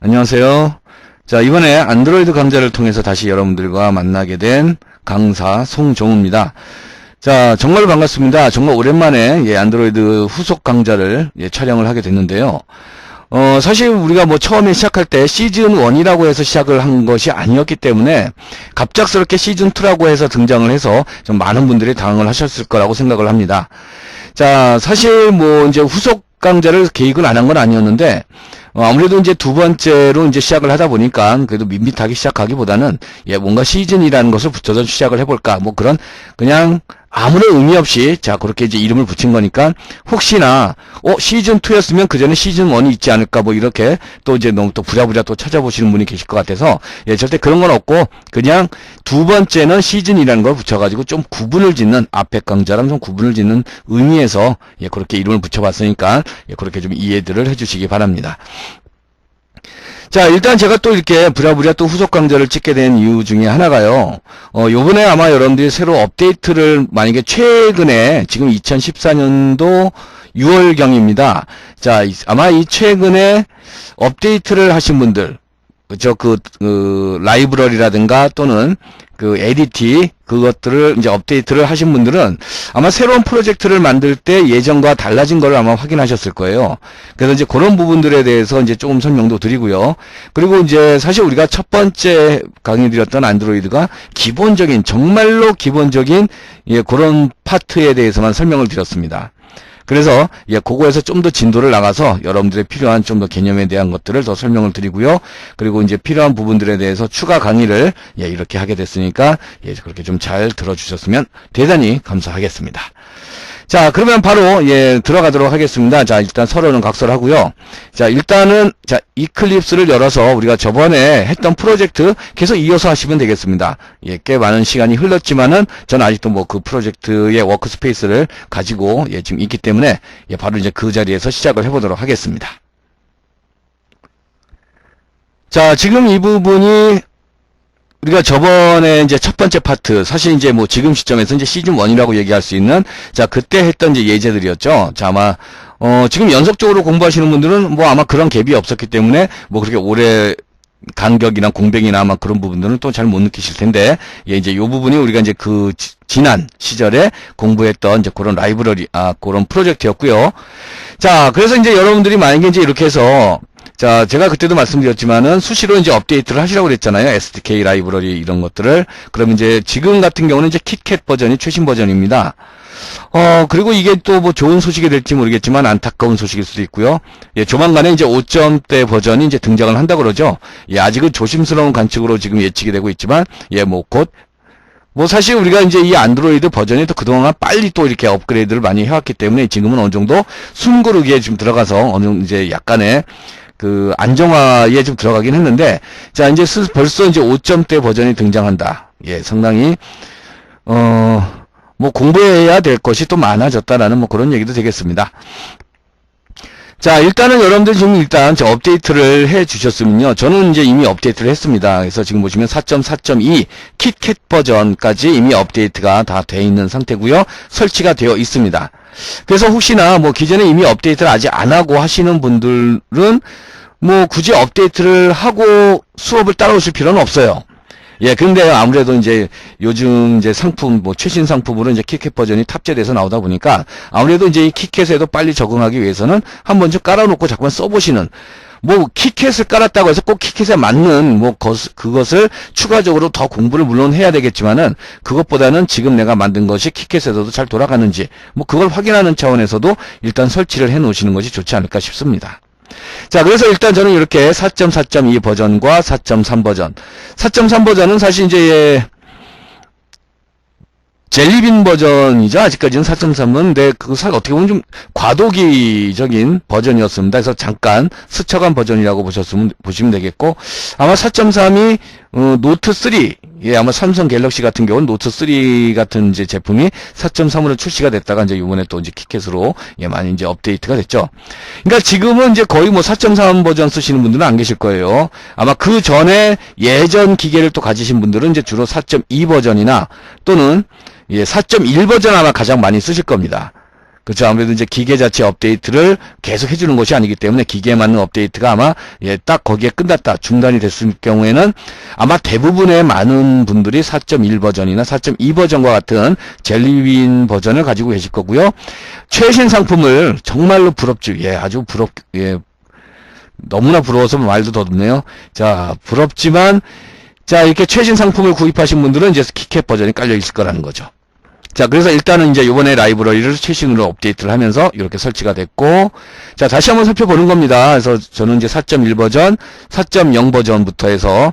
안녕하세요. 자, 이번에 안드로이드 강좌를 통해서 다시 여러분들과 만나게 된 강사 송정우입니다. 자, 정말 반갑습니다. 정말 오랜만에 예, 안드로이드 후속 강좌를 예, 촬영을 하게 됐는데요. 어, 사실 우리가 뭐 처음에 시작할 때 시즌 1이라고 해서 시작을 한 것이 아니었기 때문에 갑작스럽게 시즌 2라고 해서 등장을 해서 좀 많은 분들이 당황을 하셨을 거라고 생각을 합니다. 자, 사실 뭐 이제 후속 강좌를 계획은 안 한 건 아니었는데 어, 아무래도 이제 두 번째로 이제 시작을 하다 보니까 그래도 밋밋하게 시작하기보다는 예 뭔가 시즌이라는 것을 붙여서 시작을 해볼까 뭐 그런 그냥 아무런 의미 없이 자 그렇게 이제 이름을 붙인 거니까 혹시나 어 시즌 2였으면 그 전에 시즌 1이 있지 않을까 뭐 이렇게 또 이제 너무 또 부랴부랴 또 찾아보시는 분이 계실 것 같아서 예 절대 그런 건 없고 그냥 두 번째는 시즌이라는 걸 붙여가지고 좀 구분을 짓는 앞에 강좌랑 좀 구분을 짓는 의미에서 예 그렇게 이름을 붙여봤으니까 예 그렇게 좀 이해들을 해주시기 바랍니다. 자, 일단 제가 또 이렇게 부랴부랴 또 후속 강좌를 찍게 된 이유 중에 하나가요. 어, 요번에 아마 여러분들이 새로 업데이트를 만약에 최근에 지금 2014년도 6월경입니다. 자, 이- 아마 이 최근에 업데이트를 하신 분들, 그죠? 그, 그, 라이브러리라든가 또는 그 에디티, 그것들을 이제 업데이트를 하신 분들은 아마 새로운 프로젝트를 만들 때 예전과 달라진 걸 아마 확인하셨을 거예요. 그래서 이제 그런 부분들에 대해서 이제 조금 설명도 드리고요. 그리고 이제 사실 우리가 첫 번째 강의 드렸던 안드로이드가 기본적인, 정말로 기본적인 예, 그런 파트에 대해서만 설명을 드렸습니다. 그래서 예, 그거에서 좀 더 진도를 나가서 여러분들의 필요한 좀 더 개념에 대한 것들을 더 설명을 드리고요. 그리고 이제 필요한 부분들에 대해서 추가 강의를 예, 이렇게 하게 됐으니까 예, 그렇게 좀 잘 들어주셨으면 대단히 감사하겠습니다. 자, 그러면 바로 예, 들어가도록 하겠습니다. 자, 일단 서로는 각설하고요. 자, 일단은 자, 이클립스를 열어서 우리가 저번에 했던 프로젝트 계속 이어서 하시면 되겠습니다. 예, 꽤 많은 시간이 흘렀지만은 저는 아직도 뭐 그 프로젝트의 워크스페이스를 가지고 예, 지금 있기 때문에 예, 바로 이제 그 자리에서 시작을 해 보도록 하겠습니다. 자, 지금 이 부분이 우리가 저번에 이제 첫 번째 파트, 사실 이제 뭐 지금 시점에서 이제 시즌 1이라고 얘기할 수 있는, 자, 그때 했던 이제 예제들이었죠. 자, 아마, 어, 지금 연속적으로 공부하시는 분들은 뭐 아마 그런 갭이 없었기 때문에 뭐 그렇게 오래 간격이나 공백이나 아마 그런 부분들은 또 잘 못 느끼실 텐데, 예, 이제 요 부분이 우리가 이제 그 지- 지난 시절에 공부했던 이제 그런 라이브러리, 아, 그런 프로젝트였고요. 자, 그래서 이제 여러분들이 만약에 이제 이렇게 해서 자, 제가 그때도 말씀드렸지만은 수시로 이제 업데이트를 하시라고 그랬잖아요. SDK 라이브러리 이런 것들을. 그럼 이제 지금 같은 경우는 이제 킷캣 버전이 최신 버전입니다. 어, 그리고 이게 또 뭐 좋은 소식이 될지 모르겠지만 안타까운 소식일 수도 있고요. 예, 조만간에 이제 5점대 버전이 이제 등장을 한다 그러죠. 예, 아직은 조심스러운 관측으로 지금 예측이 되고 있지만, 예, 뭐 곧, 뭐 사실 우리가 이제 이 안드로이드 버전이 또 그동안 빨리 또 이렇게 업그레이드를 많이 해왔기 때문에 지금은 어느 정도 숨고르기에 지금 들어가서 어느 이제 약간의 그 안정화에 좀 들어가긴 했는데 자 이제 스- 벌써 이제 5점대 버전이 등장한다. 예, 상당히 어 뭐 공부해야 될 것이 또 많아졌다라는 뭐 그런 얘기도 되겠습니다. 자, 일단은 여러분들 지금 일단 저 업데이트를 해 주셨으면요. 저는 이제 이미 업데이트를 했습니다. 그래서 지금 보시면 4.4.2 킷캣 버전까지 이미 업데이트가 다 돼 있는 상태고요. 설치가 되어 있습니다. 그래서 혹시나 뭐 기존에 이미 업데이트를 아직 안 하고 하시는 분들은 뭐 굳이 업데이트를 하고 수업을 따라오실 필요는 없어요. 예, 근데 아무래도 이제 요즘 이제 상품, 뭐 최신 상품으로 이제 키캣 버전이 탑재돼서 나오다 보니까 아무래도 이제 이 키캣에도 빨리 적응하기 위해서는 한 번쯤 깔아놓고 잠깐 써보시는 뭐 키캣을 깔았다고 해서 꼭 키캣에 맞는 뭐 것, 그것을 추가적으로 더 공부를 물론 해야 되겠지만은 그것보다는 지금 내가 만든 것이 키캣에서도 잘 돌아가는지 뭐 그걸 확인하는 차원에서도 일단 설치를 해 놓으시는 것이 좋지 않을까 싶습니다. 자, 그래서 일단 저는 이렇게 4.4.2 버전과 4.3 버전. 4.3 버전은 사실 이제 예, 젤리빈 버전이죠. 아직까지는 4.3은 근데 그거 사- 어떻게 보면 좀 과도기적인 버전이었습니다. 그래서 잠깐 스쳐간 버전이라고 보셨으면 보시면 되겠고 아마 4.3이 어, 노트 3 예, 아마 삼성 갤럭시 같은 경우는 노트 3 같은 이제 제품이 4.3으로 출시가 됐다가 이제 이번에 또 이제 키캣으로 예, 많이 이제 업데이트가 됐죠. 그러니까 지금은 이제 거의 뭐 4.3 버전 쓰시는 분들은 안 계실 거예요. 아마 그 전에 예전 기계를 또 가지신 분들은 이제 주로 4.2 버전이나 또는 예, 4.1 버전 아마 가장 많이 쓰실 겁니다. 그렇죠. 아무래도 이제 기계 자체 업데이트를 계속 해주는 것이 아니기 때문에 기계에 맞는 업데이트가 아마 예, 딱 거기에 끝났다 중단이 됐을 경우에는 아마 대부분의 많은 분들이 4.1 버전이나 4.2 버전과 같은 젤리윈 버전을 가지고 계실 거고요. 최신 상품을 정말로 부럽죠. 예, 아주 부럽 예. 너무나 부러워서 말도 더듬네요. 자, 부럽지만 자, 이렇게 최신 상품을 구입하신 분들은 이제 키캡 버전이 깔려 있을 거라는 거죠. 자, 그래서 일단은 이제 요번에 라이브러리를 최신으로 업데이트를 하면서 이렇게 설치가 됐고, 자, 다시 한번 살펴보는 겁니다. 그래서 저는 이제 4.1 버전, 4.0 버전부터 해서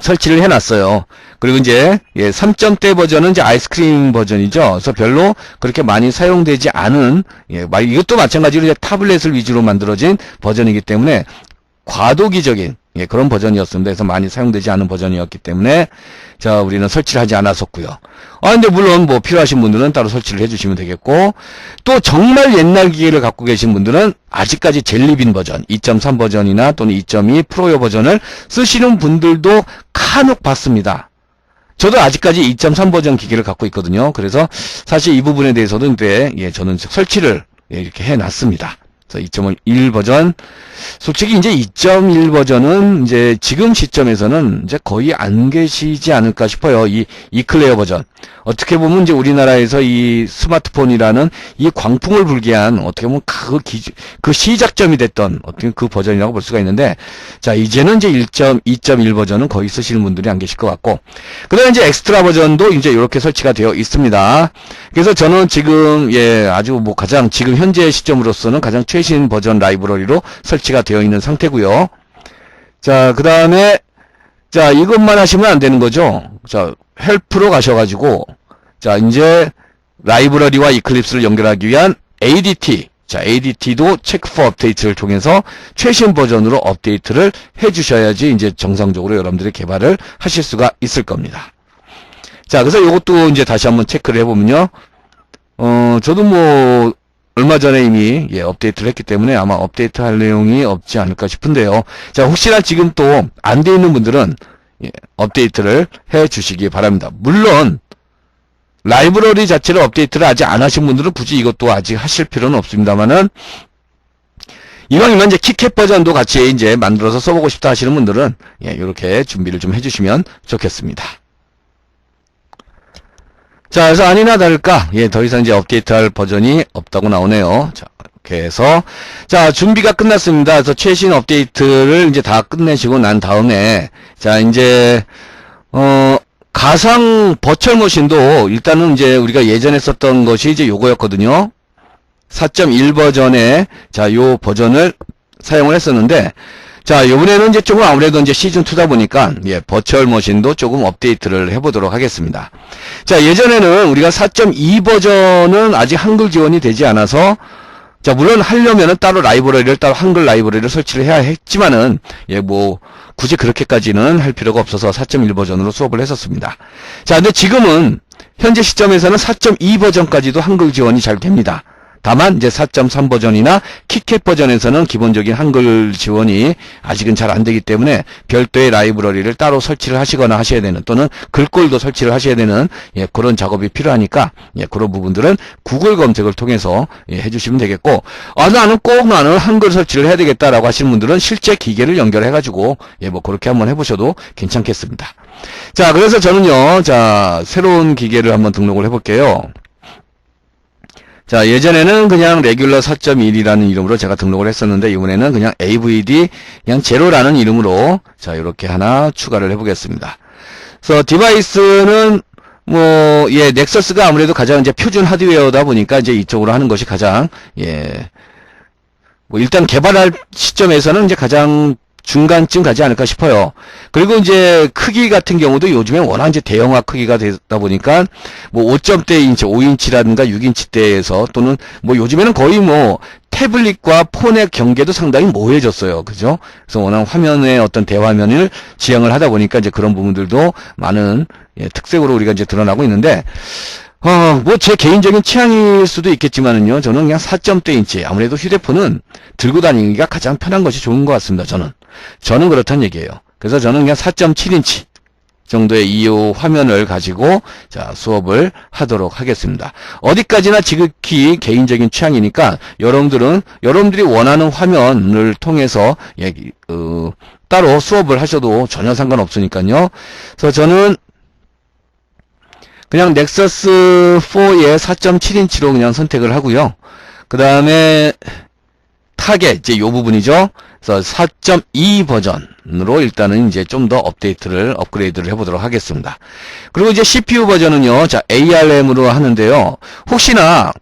설치를 해놨어요. 그리고 이제, 예, 3점대 버전은 이제 아이스크림 버전이죠. 그래서 별로 그렇게 많이 사용되지 않은, 예, 마- 이것도 마찬가지로 이제 타블렛을 위주로 만들어진 버전이기 때문에 과도기적인, 예, 그런 버전이었습니다. 그래서 많이 사용되지 않은 버전이었기 때문에, 자, 우리는 설치를 하지 않았었고요. 아, 근데 물론 뭐 필요하신 분들은 따로 설치를 해주시면 되겠고, 또 정말 옛날 기계를 갖고 계신 분들은 아직까지 젤리빈 버전, 2.3 버전이나 또는 2.2 프로요 버전을 쓰시는 분들도 간혹 봤습니다. 저도 아직까지 2.3 버전 기계를 갖고 있거든요. 그래서 사실 이 부분에 대해서도 이제, 예, 저는 설치를 예, 이렇게 해놨습니다. 그래서 2.1 버전, 솔직히 이제 2.1 버전은 이제 지금 시점에서는 이제 거의 안 계시지 않을까 싶어요. 이 이클레어 버전. 어떻게 보면 이제 우리나라에서 이 스마트폰이라는 이 광풍을 불게 한 어떻게 보면 그 기준, 그 시작점이 됐던 어떻게 그 버전이라고 볼 수가 있는데 자, 이제는 이제 1.2.1 버전은 거의 쓰시는 분들이 안 계실 것 같고 그다음에 이제 엑스트라 버전도 이제 이렇게 설치가 되어 있습니다. 그래서 저는 지금 예, 아주 뭐 가장 지금 현재 시점으로서는 가장 최신 버전 라이브러리로 설치가 되어 있는 상태고요. 자, 그 다음에 자, 이것만 하시면 안 되는 거죠. 자, 헬프로 가셔가지고, 자, 이제, 라이브러리와 이클립스를 연결하기 위한 ADT. 자, ADT도 체크 포 업데이트를 통해서 최신 버전으로 업데이트를 해주셔야지 이제 정상적으로 여러분들이 개발을 하실 수가 있을 겁니다. 자, 그래서 이것도 이제 다시 한번 체크를 해보면요. 어, 저도 뭐, 얼마 전에 이미 예, 업데이트를 했기 때문에 아마 업데이트 할 내용이 없지 않을까 싶은데요. 자, 혹시나 지금 또 안 돼 있는 분들은 예, 업데이트를 해 주시기 바랍니다. 물론 라이브러리 자체를 업데이트를 아직 안 하신 분들은 굳이 이것도 아직 하실 필요는 없습니다만은 이왕이면 이제 키캡 버전도 같이 이제 만들어서 써보고 싶다 하시는 분들은 예, 이렇게 준비를 좀 해주시면 좋겠습니다. 자, 그래서 아니나 다를까, 예, 더 이상 이제 업데이트할 버전이 없다고 나오네요. 자, 이렇게 해서, 자, 준비가 끝났습니다. 그래서 최신 업데이트를 이제 다 끝내시고 난 다음에, 자, 이제, 어, 가상 버철 머신도 일단은 이제 우리가 예전에 썼던 것이 이제 요거였거든요. 4.1 버전의, 자, 요 버전을 사용을 했었는데, 자, 요번에는 이제 조금 아무래도 이제 시즌2다 보니까, 예, 버추얼 머신도 조금 업데이트를 해보도록 하겠습니다. 자, 예전에는 우리가 4.2 버전은 아직 한글 지원이 되지 않아서, 자, 물론 하려면은 따로 라이브러리를, 따로 한글 라이브러리를 설치를 해야 했지만은, 예, 뭐, 굳이 그렇게까지는 할 필요가 없어서 4.1 버전으로 수업을 했었습니다. 자, 근데 지금은, 현재 시점에서는 4.2 버전까지도 한글 지원이 잘 됩니다. 다만 이제 4.3 버전이나 키캣 버전에서는 기본적인 한글 지원이 아직은 잘 안 되기 때문에 별도의 라이브러리를 따로 설치를 하시거나 하셔야 되는 또는 글꼴도 설치를 하셔야 되는 예, 그런 작업이 필요하니까 예, 그런 부분들은 구글 검색을 통해서 예, 해주시면 되겠고 아 나는 꼭 나는 한글 설치를 해야 되겠다라고 하시는 분들은 실제 기계를 연결해 가지고 예, 뭐 그렇게 한번 해보셔도 괜찮겠습니다. 자 그래서 저는요 자 새로운 기계를 한번 등록을 해볼게요. 자, 예전에는 그냥 레귤러 4.1이라는 이름으로 제가 등록을 했었는데, 이번에는 그냥 AVD, 그냥 제로라는 이름으로, 자, 이렇게 하나 추가를 해 보겠습니다. 그래서 디바이스는, 뭐, 예, 넥서스가 아무래도 가장 이제 표준 하드웨어다 보니까 이제 이쪽으로 하는 것이 가장, 예, 뭐, 일단 개발할 시점에서는 이제 가장 중간쯤 가지 않을까 싶어요. 그리고 이제 크기 같은 경우도 요즘에 워낙 이제 대형화 크기가 되다 보니까 뭐 5점대 인 치, 5인치라든가 6인치대에서 또는 뭐 요즘에는 거의 뭐 태블릿과 폰의 경계도 상당히 모호해졌어요. 그죠? 그래서 워낙 화면의 어떤 대화면을 지향을 하다 보니까 이제 그런 부분들도 많은 예, 특색으로 우리가 이제 드러나고 있는데 어, 뭐, 제 개인적인 취향일 수도 있겠지만은요, 저는 그냥 4점대 인치. 아무래도 휴대폰은 들고 다니기가 가장 편한 것이 좋은 것 같습니다, 저는. 저는 그렇단 얘기예요. 그래서 저는 그냥 4.7인치. 정도의 이 화면을 가지고 자 수업을 하도록 하겠습니다. 어디까지나 지극히 개인적인 취향이니까 여러분들은 여러분들이 원하는 화면을 통해서 예, 어, 따로 수업을 하셔도 전혀 상관없으니까요. 그래서 저는 그냥 넥서스 4의 4.7인치로 그냥 선택을 하고요. 그 다음에 타겟 이제 요 부분이죠. 그래서 4.2 버전으로 일단은 이제 좀 더 업데이트를 업그레이드를 해보도록 하겠습니다. 그리고 이제 CPU 버전은요. 자 ARM으로 하는데요. 혹시나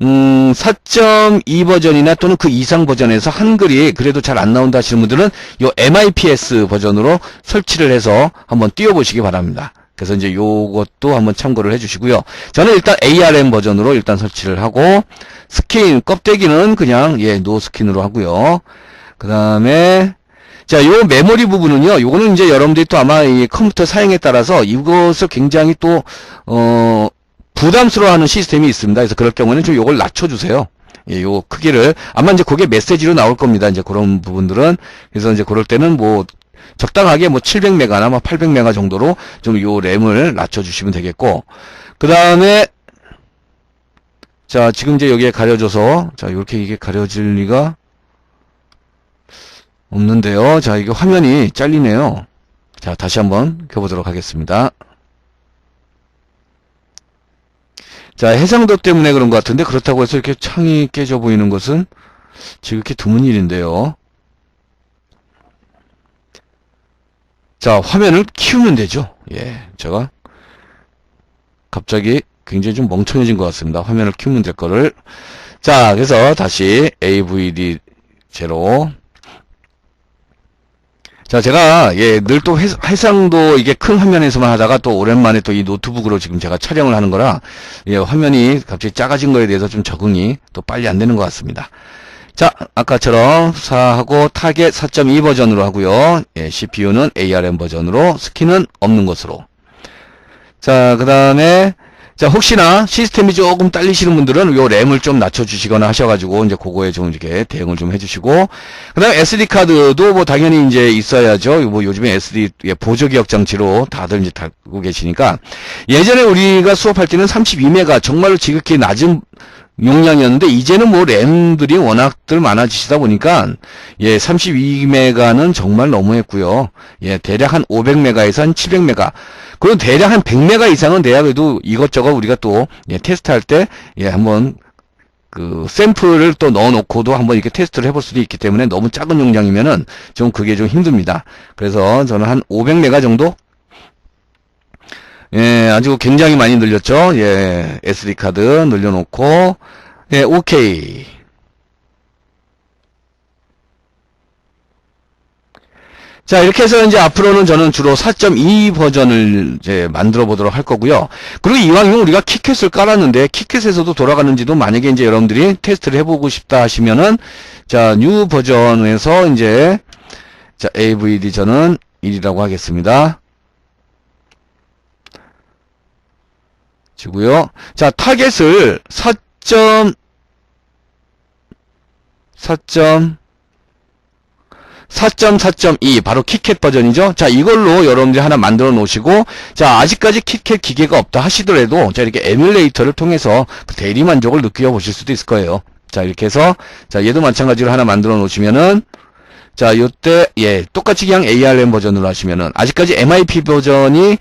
음, 4.2 버전이나 또는 그 이상 버전에서 한글이 그래도 잘 안 나온다 하시는 분들은 요 MIPS 버전으로 설치를 해서 한번 띄워보시기 바랍니다. 그래서 이제 요것도 한번 참고를 해주시고요. 저는 일단 ARM 버전으로 일단 설치를 하고 스킨 껍데기는 그냥 예 노 스킨으로 하고요. 그 다음에 자, 요 메모리 부분은요, 요거는 이제 여러분들이 또 아마 이 컴퓨터 사용에 따라서 이것을 굉장히 또, 어, 부담스러워하는 시스템이 있습니다. 그래서 그럴 경우에는 좀 요걸 낮춰주세요. 예, 요 크기를. 아마 이제 그게 메시지로 나올 겁니다. 이제 그런 부분들은. 그래서 이제 그럴 때는 뭐, 적당하게 뭐 700메가나 뭐 800메가 정도로 좀 요 램을 낮춰주시면 되겠고, 그 다음에, 자, 지금 이제 여기에 가려져서, 자, 이렇게 이게 가려질 리가 없는데요. 자, 이게 화면이 잘리네요. 자, 다시 한번 켜보도록 하겠습니다. 자, 해상도 때문에 그런 것 같은데, 그렇다고 해서 이렇게 창이 깨져 보이는 것은 지극히 드문 일인데요. 자, 화면을 키우면 되죠. 예, 제가 갑자기 굉장히 좀 멍청해진 것 같습니다. 화면을 키우면 될 거를. 자, 그래서 다시 AVD 제로. 자, 제가, 예, 늘 또 해상도 이게 큰 화면에서만 하다가 또 오랜만에 또 이 노트북으로 지금 제가 촬영을 하는 거라, 예, 화면이 갑자기 작아진 거에 대해서 좀 적응이 또 빨리 안 되는 것 같습니다. 자, 아까처럼 4하고 타겟 4.2 버전으로 하고요. 예, CPU는 ARM 버전으로, 스킨은 없는 것으로. 자, 그 다음에, 자, 혹시나 시스템이 조금 딸리시는 분들은 요 램을 좀 낮춰주시거나 하셔가지고, 이제 그거에 좀 이렇게 대응을 좀 해주시고, 그 다음에 SD카드도 뭐 당연히 이제 있어야죠. 뭐 요즘에 SD 예, 보조기억 장치로 다들 이제 달고 계시니까, 예전에 우리가 수업할 때는 32메가 정말로 지극히 낮은 용량이었는데 이제는 뭐 램들이 워낙들 많아지시다 보니까 예 32메가는 정말 너무했고요. 예 대략 한 500메가에서 한 700메가 그리고 대략 한 100메가 이상은 돼야 그래도 이것저것 우리가 또 예, 테스트할 때 예 한번 그 샘플을 또 넣어놓고도 한번 이렇게 테스트를 해볼 수도 있기 때문에 너무 작은 용량이면은 좀 그게 좀 힘듭니다. 그래서 저는 한 500메가 정도 예, 아주 굉장히 많이 늘렸죠. 예, SD카드 늘려놓고, 예, 오케이. 자, 이렇게 해서 이제 앞으로는 저는 주로 4.2 버전을 이제 만들어 보도록 할 거고요. 그리고 이왕이면 우리가 키캣을 깔았는데, 키캣에서도 돌아가는지도 만약에 이제 여러분들이 테스트를 해보고 싶다 하시면은, 자, 뉴 버전에서 이제, 자, AVD 저는 1이라고 하겠습니다. 지고요. 자, 타겟을 4. 4. 4.4.2 바로 키캣 버전이죠. 자 이걸로 여러분들이 하나 만들어 놓으시고 자 아직까지 키캣 기계가 없다 하시더라도 자 이렇게 에뮬레이터를 통해서 그 대리 만족을 느껴 보실 수도 있을 거예요. 자 이렇게 해서 자 얘도 마찬가지로 하나 만들어 놓으시면은 자, 요때, 예, 똑같이 그냥 ARM 버전으로 하시면은, 아직까지 MIP 버전이,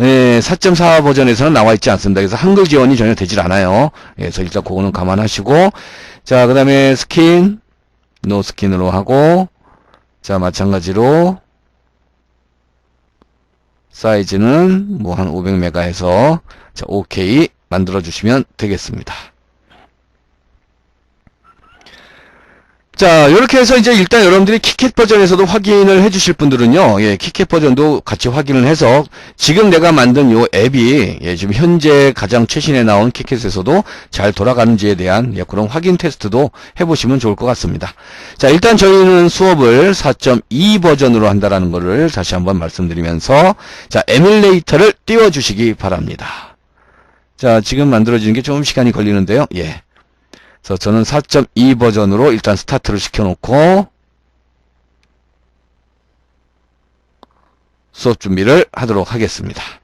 예, 4.4 버전에서는 나와 있지 않습니다. 그래서 한글 지원이 전혀 되질 않아요. 예, 그래서 일단 그거는 감안하시고, 자, 그 다음에 스킨, 노 스킨으로 하고, 자, 마찬가지로, 사이즈는 뭐 한 500메가 해서, 자, OK 만들어 주시면 되겠습니다. 자, 이렇게 해서 이제 일단 여러분들이 키캣 버전에서도 확인을 해 주실 분들은요, 예, 키캣 버전도 같이 확인을 해서 지금 내가 만든 요 앱이 예, 지금 현재 가장 최신에 나온 키캣에서도 잘 돌아가는지에 대한 예, 그런 확인 테스트도 해 보시면 좋을 것 같습니다. 자, 일단 저희는 수업을 4.2 버전으로 한다라는 것을 다시 한번 말씀드리면서 자, 에뮬레이터를 띄워 주시기 바랍니다. 자, 지금 만들어지는 게 조금 시간이 걸리는데요. 예. 그래서 저는 4.2 버전으로 일단 스타트를 시켜놓고 수업 준비를 하도록 하겠습니다.